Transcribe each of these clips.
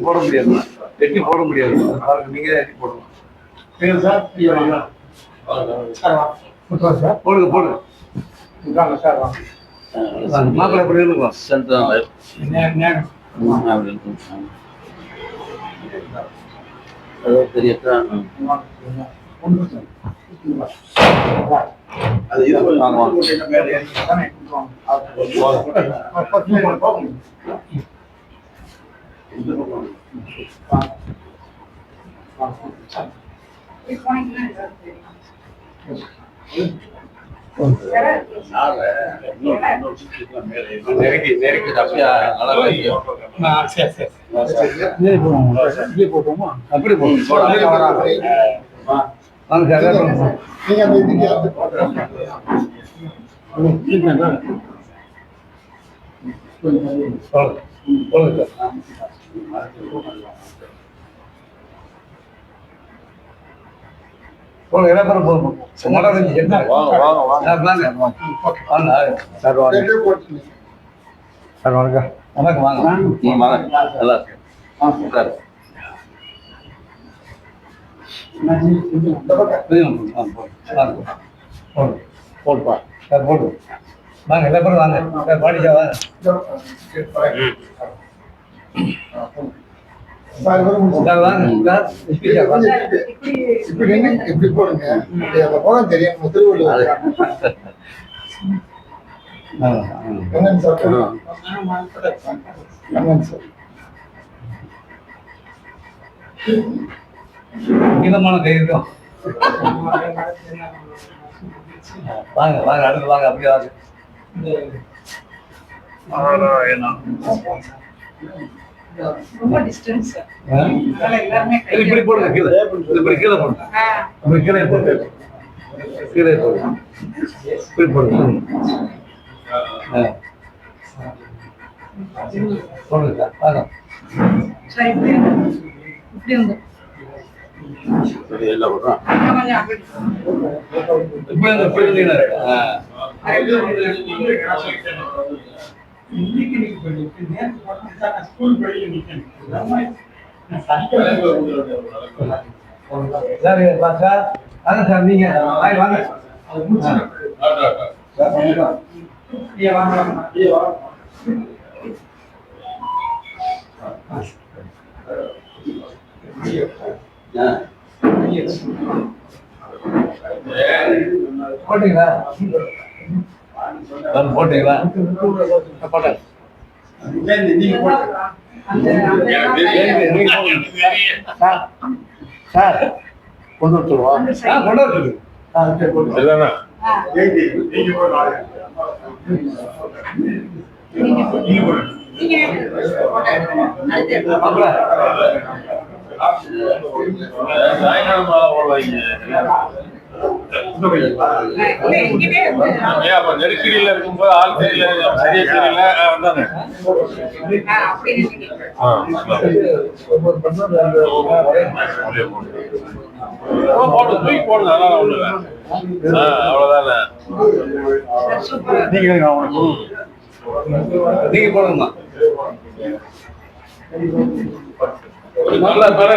போட முடியாது. எட்டி போட முடியாது. நீங்க எட்டி போடணும். சார் ஐயா வாங்க. சார் வா. கொடுத்தா சார். போடுங்க போடுங்க. சார் மாப்பிள்ளை எப்படி இருக்கும்? அது இது வாங்க வாங்க தானே பத்து நிமிடம் போகும் நெருக்கி நெருக்கி அப்படியா நல்லா ஆ, சரி சரி இதே போடுவோமா இதே போட்டுவோமா அப்படி போடுங்க போடுங்க. வாங்க சார் நீங்க சார். வணக்கம் வணக்கம் வாங்க. நல்லா இருக்கு. உட்காரு. போடுப்பா. சார் போடு வாங்க எல்லா பேரும் வாங்க. சார் பாடிச்சா வாங்க சார் வாங்க சார் ஸ்பீக்கர் வாங்க இப்படி இப்படி போடுங்க. அந்த முகம் தெரியும் திருவள்ளுவர் சார்? என்னன்னு சார்? வாங்க வாங்க அடுத்து வாங்க அப்படியே வாங்க. இப்படி போடுங்க கீழே. இப்படி கீழே போடுங்க. ஆ, இப்படி கீழே போடுங்க. கீழே போடுங்க. இப்படி போடுங்க. போடுங்க. இப்படி வந்து இப்படி வந்து சரி, எல்லாம் விடுறோம். இன்னும் கொஞ்சம் அப்படி இப்படி வந்து இப்படி இருந்தீங்கன்னா இருக்கு. ஆ. சார் வா சார். வாங்க சார் நீங்க. வாங்க வாங்க. ஆ. போட்டீங்களா வந்து போட்டீங்களா போட்டேன் சார் சார் கொண்டு வந்துருவா கொண்டு வந்துருக்கு நெருக்கடியில இருக்கும்போது ஆள் தெரியல சரியா தெரியல ஆ, வந்தாங்க ஆ, ஒவ்வொரு பண்ணதும் அந்த அப்படியே போடு. ஆ, போடு தூக்கி போடுங்க அதெல்லாம் ஒண்ணு இல்லை. ஆ, அவ்வளவுதானே நீங்க அவனுக்கு. நீங்க போடுங்கம்மா நல்லா பாரு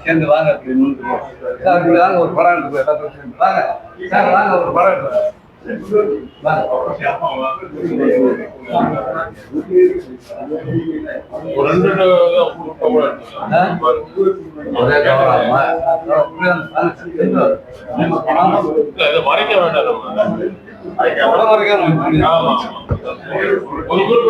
சேர்ந்து வாங்க அப்படி வாங்க ஒரு படம் எடுத்து எல்லாத்தையும் வாங்க சார் வாங்க ஒரு படம் எடுத்து போ. ஒரு ரெண்டு மறைக்க வேண்டாம் ஒரு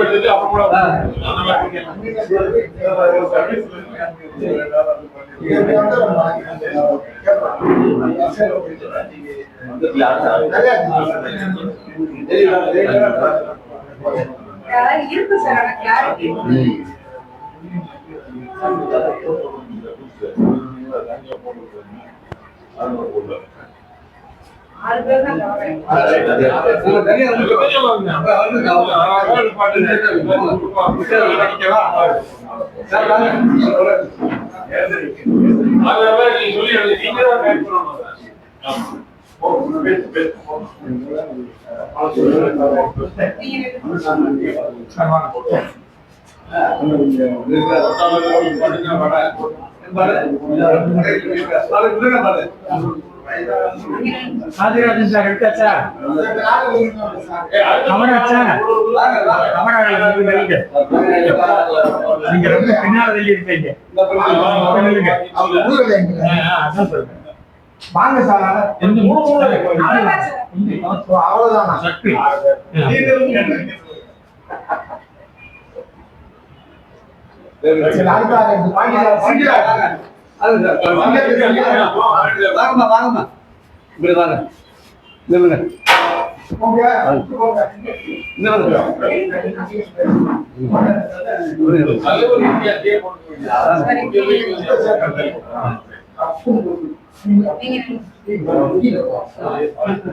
இருக்கு சார் ஆனா கிளாரிட்டி ஆறு பேர் தான் சார் வாங்க. சார். சார் நீங்க ரொம்ப இருப்பீங்க அதான் சொல்றேன். வாங்க சார் அவ்வளவுதான்? அடுத்த வாங்கம்மா வாங்கம்மா. இப்படி வாங்க. நில்லுங்க நீங்க நீ ஒரு கொண்டாடுங்க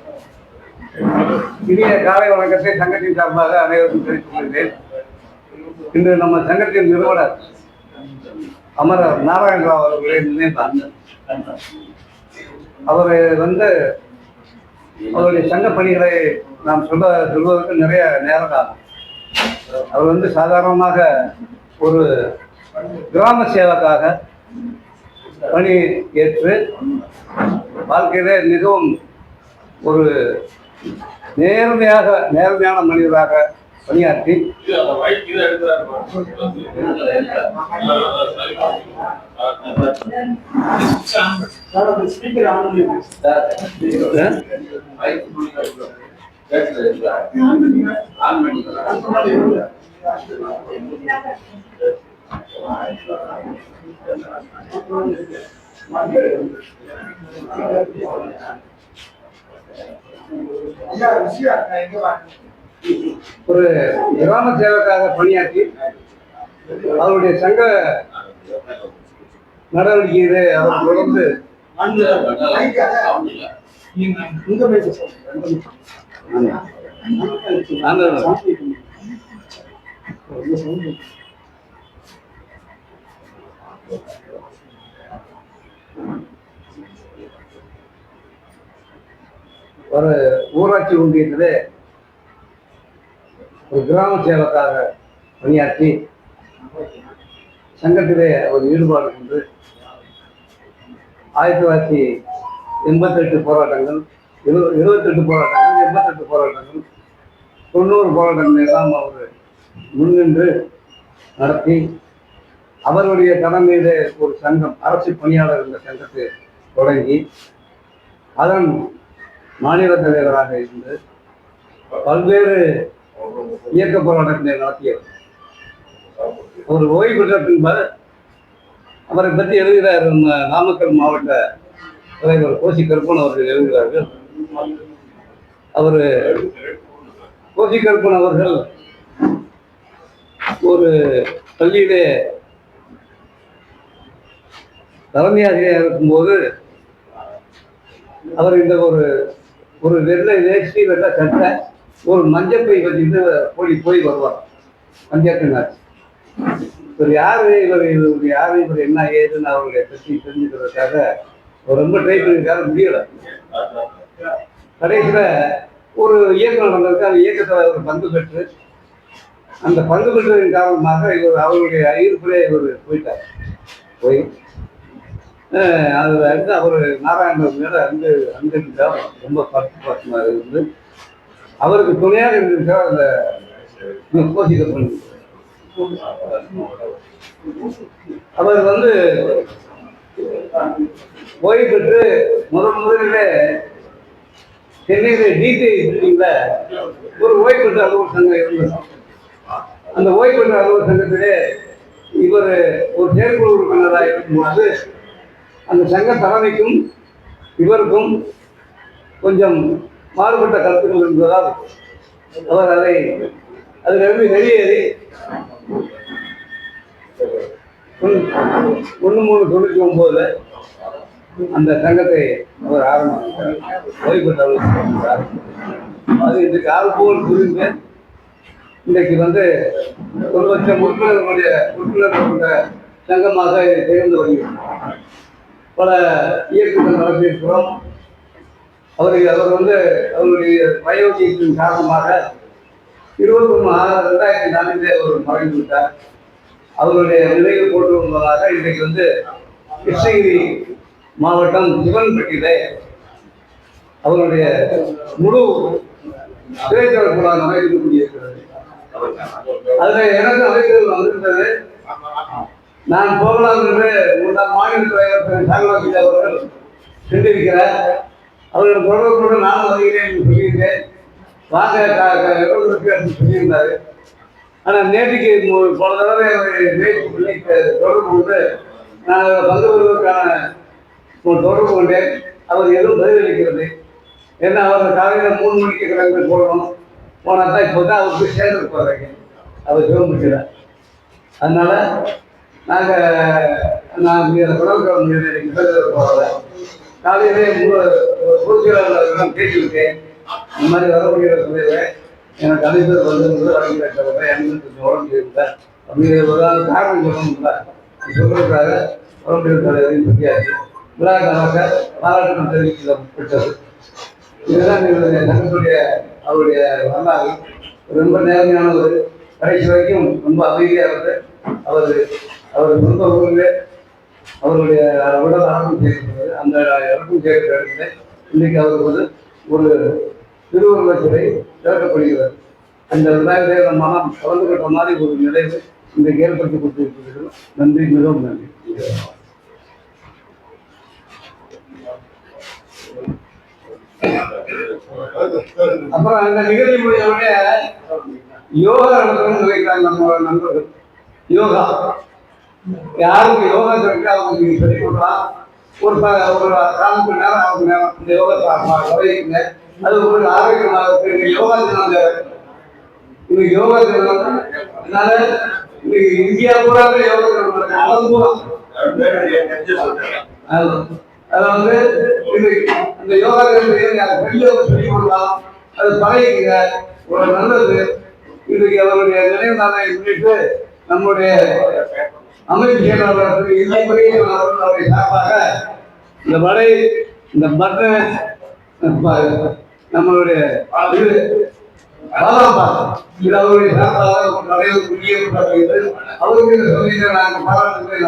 இனிய காலை வணக்கத்தை சங்கத்தின் சார்பாக அனைவருக்கும் தெரிவித்துக் கொள்கிறேன். இன்று நம்ம சங்கத்தின் நிறுவனர் அமரர் நாராயணராவ் அவர்களை நினைத்தார். அவர் வந்து அவருடைய சங்க பணிகளை நாம் சொல்ல சொல்வதற்கு நிறைய நேரம் ஆகும். அவர் வந்து சாதாரணமாக ஒரு கிராம சேவக்காக பணி ஏற்று வாழ்க்கையிலே மிகவும் ஒரு நேர்மையாக நேர்மையான மனிதராக பணியாற்றி Thank you. ஒரு கிராம சேவக்காக பணியாற்றி அவருடைய சங்க நடவடிக்கையிலே அவர் தொடர்ந்து இங்க ஒரு ஊராட்சி ஒன்றியத்தில் ஒரு கிராம சேவக்காக பணியாற்றி சங்கத்திலே ஒரு ஈடுபாடு கொண்டு ஆயிரத்தி தொள்ளாயிரத்தி எண்பத்தெட்டு போராட்டங்கள் எழு எழுபத்தெட்டு போராட்டங்கள் எண்பத்தெட்டு போராட்டங்கள் தொண்ணூறு போராட்டங்கள் எல்லாம் அவர் முன்னின்று நடத்தி அவருடைய தலைமையிலே ஒரு சங்கம் அரசு பணியாளர் என்ற சங்கத்தை தொடங்கி அதன் மாநில தலைவராக இருந்து பல்வேறு இயக்க போராட்டங்களை நடத்தியவர் அவர் ஓய்வு பெற்ற பின்பு அவரை பற்றி எழுதுகிறார் நாமக்கல் மாவட்ட தலைவர் கோசி கருப்பன் அவர்கள் எழுதுகிறார்கள். அவர் கோசி கருப்பன் அவர்கள் ஒரு பள்ளியிலே தலைமை ஆசிரியர் இருக்கும்போது அவர் இந்த ஒரு ஒரு வெள்ளை வேஷ்டி வெள்ளை சட்டை ஒரு மஞ்சள் பை வச்சுட்டு போய் போய் வருவார். பஞ்சாயத்து இவர் யார்? இவர் இவர் யார்? இவர் என்ன ஏதுன்னு அவருடைய பற்றி தெரிஞ்சுக்கிறதுக்காக ரொம்ப ட்ரை பண்ணியிருக்காரு முடியல. கடைசியில் ஒரு இயக்கம் நடந்திருக்கு அந்த இயக்கத்தில் ஒரு பங்கு பெற்று அந்த பங்கு பெற்றதின் காரணமாக இவர் அவருடைய ஈர்ப்பிலே இவர் போயிட்டார். போய் அஹ் அதுல இருந்து அவர் நாராயணன் மேலே அங்கு அங்கிருந்தா ரொம்ப பத்து பத்து இருந்து அவருக்கு துணையாக இருந்திருக்கா அந்த கோஷிக்கப்பன் அவர் வந்து ஓய்வு பெற்று முதல் முதலில் சென்னையில் டிடி பில்டிங்ல ஒரு ஓய்வு பெற்ற அலுவலர் சங்கம் இருந்தது. அந்த ஓய்வு பெற்ற அலுவலர் சங்கத்திலே இவர் ஒரு செயற்குழு உறுப்பினராக இருக்கும்போது அந்த சங்க தலைமைக்கும் இவருக்கும் கொஞ்சம் மாறுபட்ட கருத்துக்கள் இருந்ததால் அவர் அதை அதிலிருந்து வெளியேறி ஒன்று மூணு தொண்ணூற்றி ஒம்போதுல அந்த சங்கத்தை அவர் ஆரம்பித்தார். ஓய்வு பெற்ற அது இன்றைக்கு ஆள்போல் புரிந்து இன்றைக்கு வந்து ஒரு லட்சம் உறுப்பினர்களுடைய உறுப்பினர்கள் கொண்ட சங்கமாக இது திகழ்ந்து வருகிறது. பல இயக்கங்கள் நடத்தியிருக்கிறோம் அவருக்கு அவர் வந்து அவருடைய வயோதிகத்தின் காரணமாக இருபத்தி ஒன்று ஆறு ரெண்டாயிரத்தி நான்கிலே அவர் மறைந்து விட்டார். அவருடைய நினைவு போட்டு வருவதாக இன்றைக்கு வந்து கிருஷ்ணகிரி மாவட்டம் சிவன்பட்டியிலே அவருடைய முழு திரைச்சல் குழாம் அமைத்து கொண்டிருக்கிறது அதில் எனக்கு அமைச்சர்கள் வந்திருந்தது நான் போகலாம் என்று முன்னாள் மாநில தலைவர் சாகலாபதி அவர்கள் சென்றிருக்கிறார். அவர்கள் தொடர்பு கொண்டு நான் வருகிறேன் என்று சொல்லியிருந்தேன். வாங்க எவ்வளவு சொல்லியிருந்தாரு. ஆனால் நேற்றுக்கு பல தடவை அவரை தொடர்பு கொண்டு நான் பங்கு பெறுவதற்கான தொடர்பு கொண்டேன். அவர் எதுவும் பதிலளிக்கிறது ஏன்னா அவர் காலையில் மூணு மணிக்கு கிளம்பி போகணும். போனால் தான் இப்போ தான் அவருக்கு சேர்ந்து போகிறாங்க அவர் சிவமுச்சியில் அதனால நாங்கள் நான் இதில் தொடர்பு போகல காலையிலே பொதுச்செயலாளர்களிடம் பேசியிருக்கேன் இந்த மாதிரி வரக்கூடிய சொல்லிடுவேன் எனக்கு அனைத்து வந்து வழங்கியிருக்கிறவங்க எனக்கு கொஞ்சம் உடம்பு இல்லை அப்படிங்கிற ஒரு காரணம் சொல்லணும்ல. சொல்றதுக்காக உடம்பு தலைவரையும் சொல்லியாச்சு. விழாக்காக பாராட்டு தெரிவிக்கப்பட்டது இதுதான் எங்களுடைய அவருடைய வரலாறு. ரொம்ப நேர்மையானவர் கடைசி வரைக்கும் ரொம்ப அமைதியாக இருந்து அவர் அவர் சொந்த ஊரிலே அவருடைய உடல் அடக்கம் செய்யப்பட்டது. அந்த இறக்கம் செய்யப்பட்ட இடத்துல இன்னைக்கு அவருக்கு வந்து ஒரு திருவுருவ சிலை திறக்கப்படுகிறது அந்த விநாயகரை மனம் கலந்து கட்ட மாதிரி ஒரு நிலைவு இன்றைக்கு ஏற்படுத்தி கொடுத்திருக்கிறது. நன்றி மிகவும் நன்றி. அப்புறம் அந்த நிகழ்ச்சி முடிஞ்சவுடனே யோகா நடத்தணும்னு நினைக்கிறாங்க நம்ம நண்பர்கள். யோகா. யாருக்கு யோகா இருக்கு அவங்க நீங்க சொல்லிக் கொடுக்கலாம் ஒரு ஒரு கால் மணி நேரம் அவங்க நேரம் இந்த யோகா குறையுங்க அது ஒரு ஆரோக்கியமாக இருக்கு. இந்த யோகா தினம் இன்னைக்கு யோகா தினம் அதனால இன்னைக்கு இந்தியா பூரா யோகா தினம் நடக்குது. வந்து இது இந்த யோகா சொல்லி கொடுக்கலாம் அது பழகிங்க ஒரு நல்லது. இன்றைக்கு அவருடைய நினைவு நாளை முன்னிட்டு நம்முடைய அமைப்பு இல்லை அவருடைய சார்பாக இந்த வடை இந்த மட்டன் நம்மளுடைய இது இது அவருடைய சார்பாக அவருக்கு நாங்கள் பாராட்டுகளை